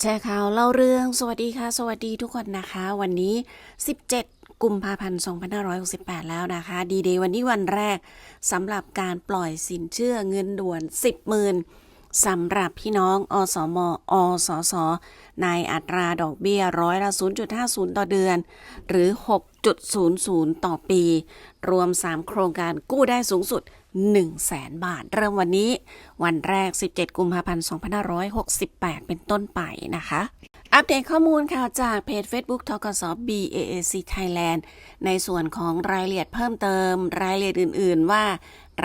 แชร์ข่าวเล่าเรื่องสวัสดีค่ะ สวัสดีทุกคนนะคะ วันนี้ 17 กุมภาพันธ์ 2568 แล้วนะคะ ดีเดย์วันนี้วันแรกสำหรับการปล่อยสินเชื่อเงินด่วน 10หมื่นสำหรับพี่น้องอสมอสสในอัตราดอกเบี้ยร้อยละ 0.50 ต่อเดือน หรือ 6.00 ต่อปี รวม 3 โครงการกู้ได้สูงสุด 1 0 0 0 0แสนบาท เริ่มวันนี้วันแรก 17 กุมภาพันธ์ 2568 เป็นต้นไปนะคะ อัปเดตข้อมูลข่าวจากเพจ Facebook ทกส BAAC Thailand ในส่วนของรายละเอียดเพิ่มเติมรายละเอียดอื่น ๆ ว่า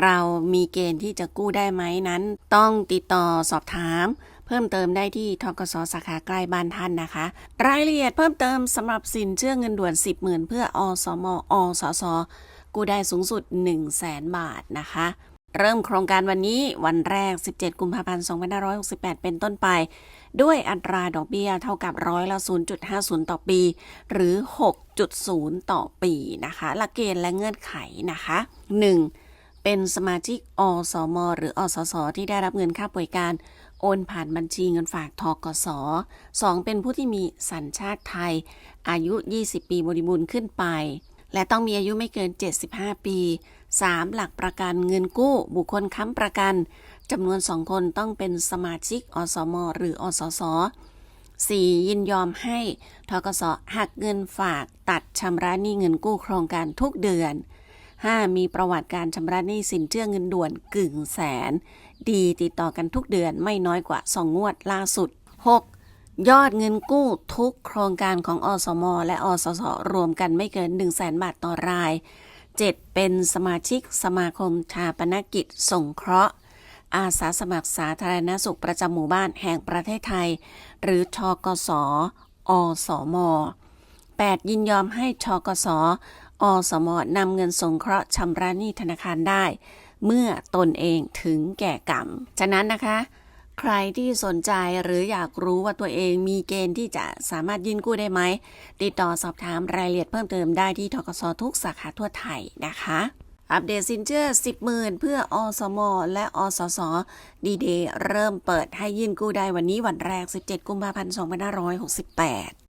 เรามีเกณฑ์ที่จะกู้ได้ไหมนั้น ต้องติดต่อสอบถาม เพิ่มเติมได้ที่ทกสสาขาใกล้บ้านท่านนะคะ รายละเอียดเพิ่มเติมสำหรับสินเชื่อเงินด่วน 10,000 เพื่ออสมอสส กู้ได้สูงสุด 1 0 0 0 0แสนบาทนะคะ เริ่มโครงการวันนี้วันแรก 17 กุมภาพันธ์ 2568 เป็นต้นไป ด้วยอัตราดอกเบี้ยเท่ากับร้อยละ 0.50 ต่อปี หรือ 6.0 ต่อปีนะคะ หลักเกณฑ์และเงื่อนไขนะคะ 1. เป็นสมาชิกอสม หรืออสส ที่ได้รับเงินค่าป่วยการโอนผ่านบัญชีเงินฝากทกส 2. เป็นผู้ที่มีสัญชาติไทย อายุ 20 ปีบริบูรณ์ขึ้นไป และต้องมีอายุไม่เกิน 75 ปี 3. หลักประกันเงินกู้ บุคคลค้ำประกันจำนวน2คนต้องเป็นสมาชิก อสม หรืออสส 4. ยินยอมให้ทกสหักเงินฝากตัดชำระหนี้เงินกู้โครงการทุกเดือน 5. มีประวัติการชำระหนี้สินเชื่อเงินด่วนกึ่งแสน ดีติดต่อกันทุกเดือนไม่น้อยกว่า 2 งวดล่าสุด 6. ยอดเงินกู้ทุกโครงการของอสม และอสส รวมกันไม่เกิน 1 0 0 0 0แสนบาทต่อราย 7. เป็นสมาชิกสมาคมชาปนกิจสงเคราะห์ อาสาสมัครสาธารณสุขประจำหมู่บ้านแห่งประเทศไทย หรือชกสอสม 8. ยินยอมให้ชกสอสมนำเงินสงเคราะห์ชำระหนี้ธนาคารได้ เมื่อตนเองถึงแก่กรรม ฉะนั้นนะคะ ใครที่สนใจหรืออยากรู้ว่าตัวเองมีเกณฑ์ที่จะสามารถยื่นกู้ได้ไหม ติดต่อสอบถามรายละเอียดเพิ่มเติมได้ที่ทกสทุกสาขาทั่วไทยนะคะ อัปเดตสินเชื่อ 10หมื่นเพื่ออสม และอสสดีเดเริ่มเปิดให้ยื่นกู้ได้วันนี้วันแรก 17 กุมภาพันธ์ 2568